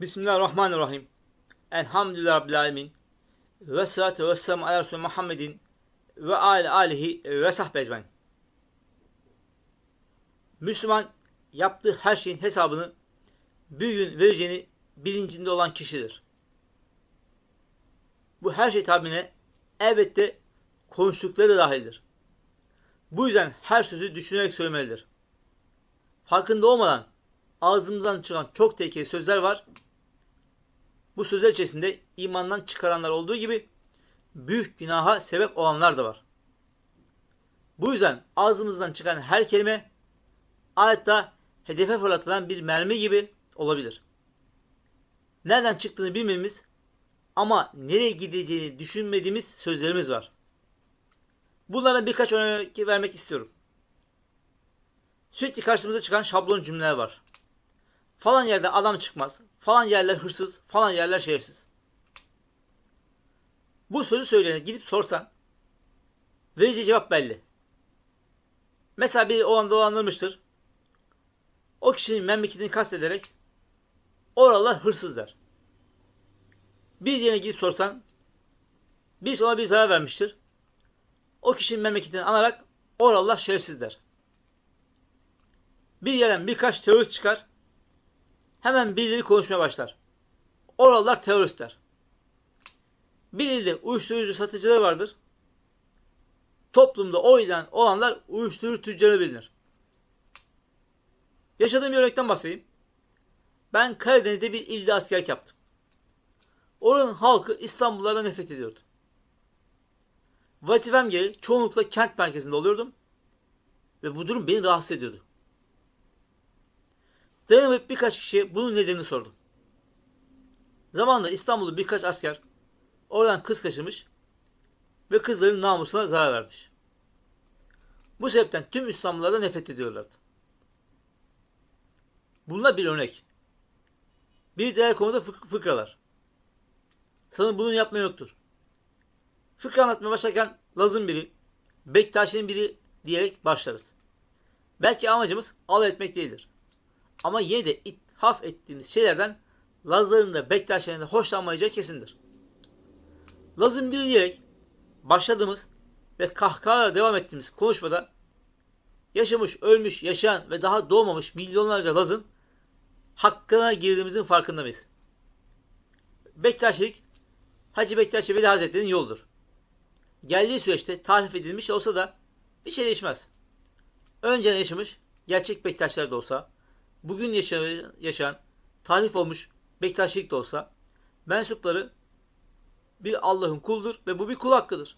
Bismillahirrahmanirrahim. Elhamdülillah Rabbil Alemin. Ve salatu ve selamu ala Resulü Muhammedin ve ale alihi ve sahbe ecmain. Müslüman yaptığı her şeyin hesabını bir gün vereceğini bilincinde olan kişidir. Bu her şey tabirine elbette konuştukları da dahildir. Bu yüzden her sözü düşünerek söylemelidir. Farkında olmadan ağzımızdan çıkan çok tehlikeli sözler var. Bu sözler içerisinde imandan çıkaranlar olduğu gibi büyük günaha sebep olanlar da var. Bu yüzden ağzımızdan çıkan her kelime adeta hedefe fırlatılan bir mermi gibi olabilir. Nereden çıktığını bilmemiz ama nereye gideceğini düşünmediğimiz sözlerimiz var. Bunlara birkaç örnek vermek istiyorum. Sürekli karşımıza çıkan şablon cümleler var. Falan yerde adam çıkmaz, falan yerler hırsız, falan yerler şerefsiz. Bu sözü söyleyene gidip sorsan vereceği cevap belli. Mesela bir olan dolandırmıştır. O kişinin memleketini kastederek oralar hırsız der. Bir diğerine gidip sorsan birisi ona bir zarar vermiştir. O kişinin memleketini anarak oralar şerefsiz. Bir yerden birkaç terörist çıkar. Hemen birileri konuşmaya başlar. Oralar teröristler. Bir ilde uyuşturucu satıcıları vardır. Toplumda o ilden olanlar uyuşturucu tüccarı bilinir. Yaşadığım bir örnekten bahsedeyim. Ben Karadeniz'de bir ilde askerlik yaptım. Oranın halkı İstanbullardan nefret ediyordu. Vazifem gereği çoğunlukla kent merkezinde oluyordum. Ve bu durum beni rahatsız ediyordu. Dayanamayıp birkaç kişiye bunun nedenini sordum. Zamanında İstanbul'da birkaç asker oradan kız kaçırmış ve kızların namusuna zarar vermiş. Bu sebepten tüm İstanbullarda nefret ediyorlardı. Bununla bir örnek. Bir diğer konuda fık- fıkralar. Sanırım bunun yapmaya yoktur. Fıkra anlatmaya başlarken Laz'ın biri, Bektaşi'nin biri diyerek başlarız. Belki amacımız alay etmek değildir. Ama yine de ithaf ettiğimiz şeylerden Lazların da Bektaşi'nin de hoşlanmayacağı kesindir. Laz'ın biri diyerek başladığımız ve kahkahalarla devam ettiğimiz konuşmada yaşamış, ölmüş, yaşayan ve daha doğmamış milyonlarca Laz'ın hakkına girdiğimizin farkında mıyız? Bektaşilik Hacı Bektaşi Veli Hazretleri'nin yoludur. Geldiği süreçte tarif edilmiş olsa da bir şey değişmez. Önceden yaşamış gerçek Bektaşlar da olsa, bugün yaşayan, yaşayan tarif olmuş Bektaşilik de olsa, mensupları bir Allah'ın kuldur ve bu bir kul hakkıdır.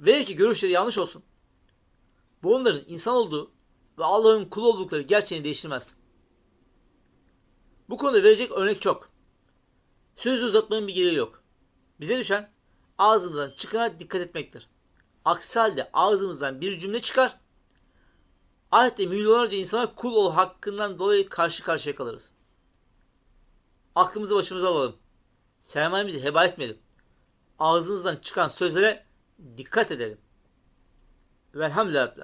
Velev ki görüşleri yanlış olsun. Bu onların insan olduğu ve Allah'ın kul oldukları gerçeğini değiştirmez. Bu konuda verecek örnek çok. Sözü uzatmanın bir gereği yok. Bize düşen ağzımızdan çıkana dikkat etmektir. Aksi halde ağzımızdan bir cümle çıkar. Ahirette milyonlarca insana kul ol hakkından dolayı karşı karşıya kalırız. Aklımızı başımıza alalım. Sermayemizi heba etmeyelim. Ağzımızdan çıkan sözlere dikkat edelim. Velhamdülillah.